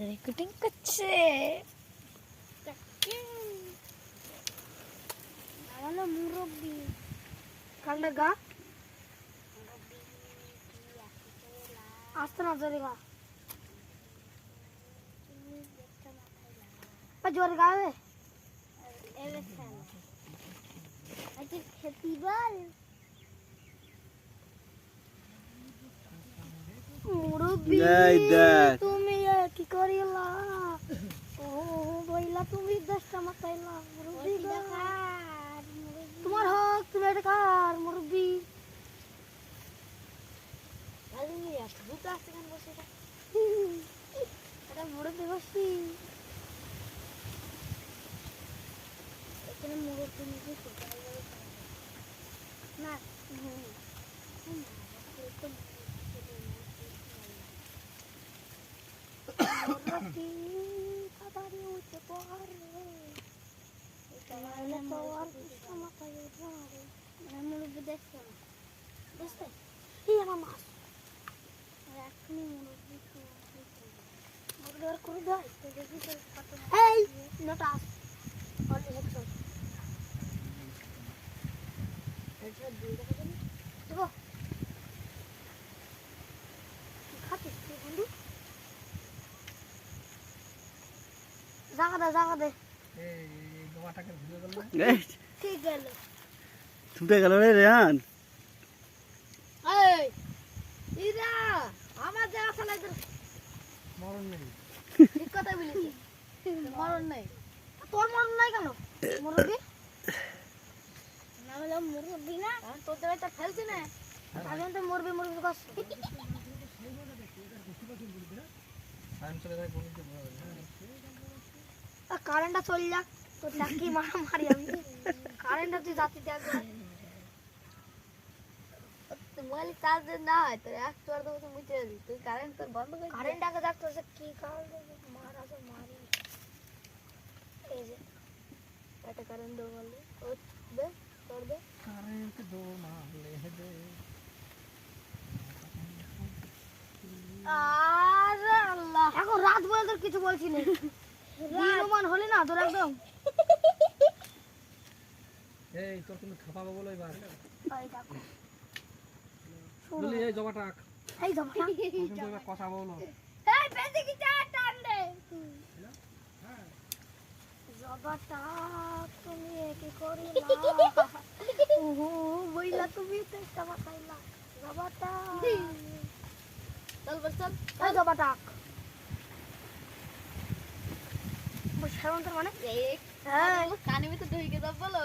Recording कुछ ಅವನ ಮುರಬ್ಬಿ ಕಂಡಗ ಆಸ್ತನ ಜೋರಿಗ ಜೋರಿಗ ಅದೇ खेती बाल মুরব্বি তুমি কি করিলা? ও বইলা তুমি দশটা মাতাইলা মুরব্বি তোমার হোক তুমি এটা কার মুরব্বি? এটা বসি। এখানে মুরব্বী নিজে না মুরব্বি খাবারে উঠে পড়ে তাহলে তো আর দশটা মাথায় উঠবে না রে মানে মুরব্বী দেখছ না বুঝতে এই আমার মাছ এখনই মুরব্বী মুরব্বি আর করে দেয় তো দেখি তো কত এই নটা আস অল্প হেডশট হেডশট দিয়ে দেখো তুমি দেখো কি খাচ্ছিস তুই বন্ধু জাগা দে জাগা দে। এই ঠিক গেল। ছুটে গেল রে রেহান। এই আমার জায়গা ফেলাই মরণ নেই। ঠিক কথা বলেছিস। মরণ নেই। তোর মরণ নাই কেন? মুরব্বি না হলে মুরব্বী না তোর জায়গায় তো ফেলছি না। আমি তো মরবি মরবি করছি টাইম চলে যায় বলুন তো কারেন্টটা চলে যাক। তোর চাকরি মারা মারি আমি। কারেন্টটা তুই যাচ্ছি দেখ। মোবাইল চার্জ না হয় তোর মুছে দিবি। তুই কারেন্ট তোর বন্ধ করে কারেন্টটাকে দেখ তোর কি কারণ মারা তো মারি এই যে একটা কারেন্ট দেবো বললি ও দে তোর দে। কারেন্ট দো মারলে দে। আর আল্লাহ। এখন রাত বলে তোর কিছু বলছি না। দিনমান হলে না তোর একদম। এই তোর কিন্তু খাপাবো বলো এবার। এই দেখো। বলি এই জবাটা। এই কিন্তু এবার কথা বলো। এই বেশি কি চা টান দে। জবাটা তুমি কি করিলা। ওহো বইলা তুমি চেষ্টা মাথাইলা। জবাটা। চল বল চল। এই জবাটা বুঝলাম তো মানে হ্যাঁ। কানে ভিতরে ঢুকে দাও বলো।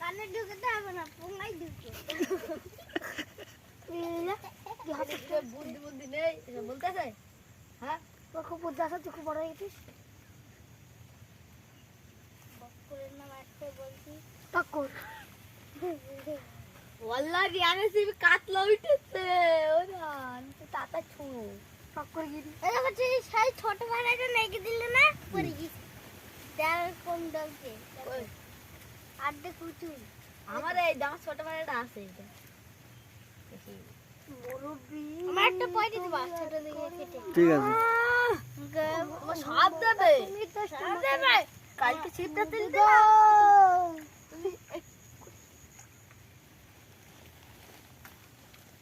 কানে ঢুকে তো হবে না পোঙাই ঢুকে। কি হাতে বুদ্ধি বুদ্ধি নেই এসব বলতেছে? হ্যাঁ? তোর খুব বুদ্ধি আছে তুই খুব বড় হয়ে গেছিস। বকুলের নাম একটা বলছি। টাকুর ওয়াল্লাহ রিয়ানে সিবি কাতলা উঠেছে। ওরা তাতা ছুঁড়ো টাকুর গিরি এটা হচ্ছে সেই ছোট ভাড়াটা নাকি দিল না পরে গেছে দেখ কোন দলকে আড্ডে কুচু। আমার এই দাম ছোট ভাড়াটা আছে এটা। আমার একটা পয়সা দিবা ছোট দিকে কেটে। ঠিক আছে। আমার দেবে। তুমি দেবে। কালকে শীতটা দিল দিল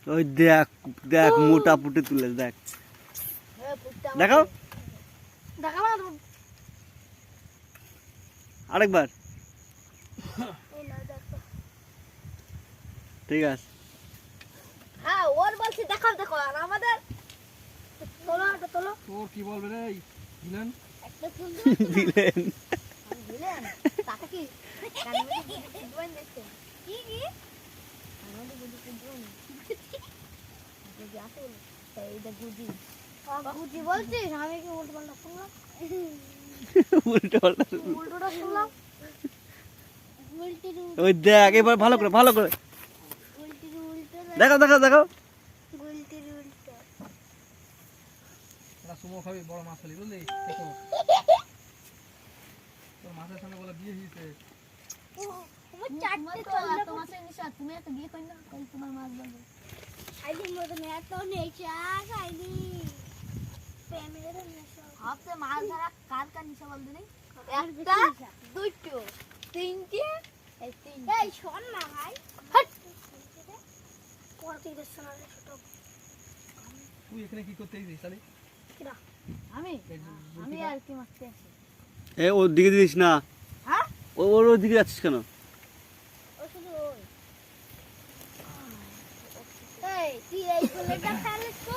ওই দেখ দেখ মোটা পুটে তুলে দেখ। দেখাও। দেখাবো না তুমি আরেকবার। ঠিক আছে। হ্যাঁ ওর বলছি দেখাও দেখো আর আমাদের তোলো এটা তোলো। তোর কি বলবে রে দিলেন একটা সুন্দর দিলেন দিলেন তাকে কি? কি কি? বুদ্ধি কুন্দুয়ান বুদ্ধি আছে বলে। এইটা বুদ্ধি গুজি বলছিস? আমি কি উল্টো পাল্টা শুনলাম? উল্টো পাল্টা উল্টোটা শুনলাম? ওই দেখ এবার ভালো করে ভালো করে। সুমো খাবি বড় মাছ হলি বুঝলি? দেখো। তোর মাছের সঙ্গে বলে বিয়ে হয়েছে। তোমার মাছ নেশা খাইনি প্রেমের মাছ ধরা কার কার নিশা বলতে নেই একটা দুটো তিনটে এই শোন না ভাই। হাট। পর থেকে শোনা রে ছোট। তুই এখানে কি করতে এসেছিস তাহলে আমি? আমি আর কি মারতে আছি এ ওর দিকে দিস না। হ্যাঁ? ও ওর ওর দিকে যাচ্ছিস কেন? ও শুধু ওই। এই তুই এই ফুলেটা ফেলিস তো?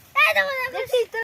এই দেখো দেখো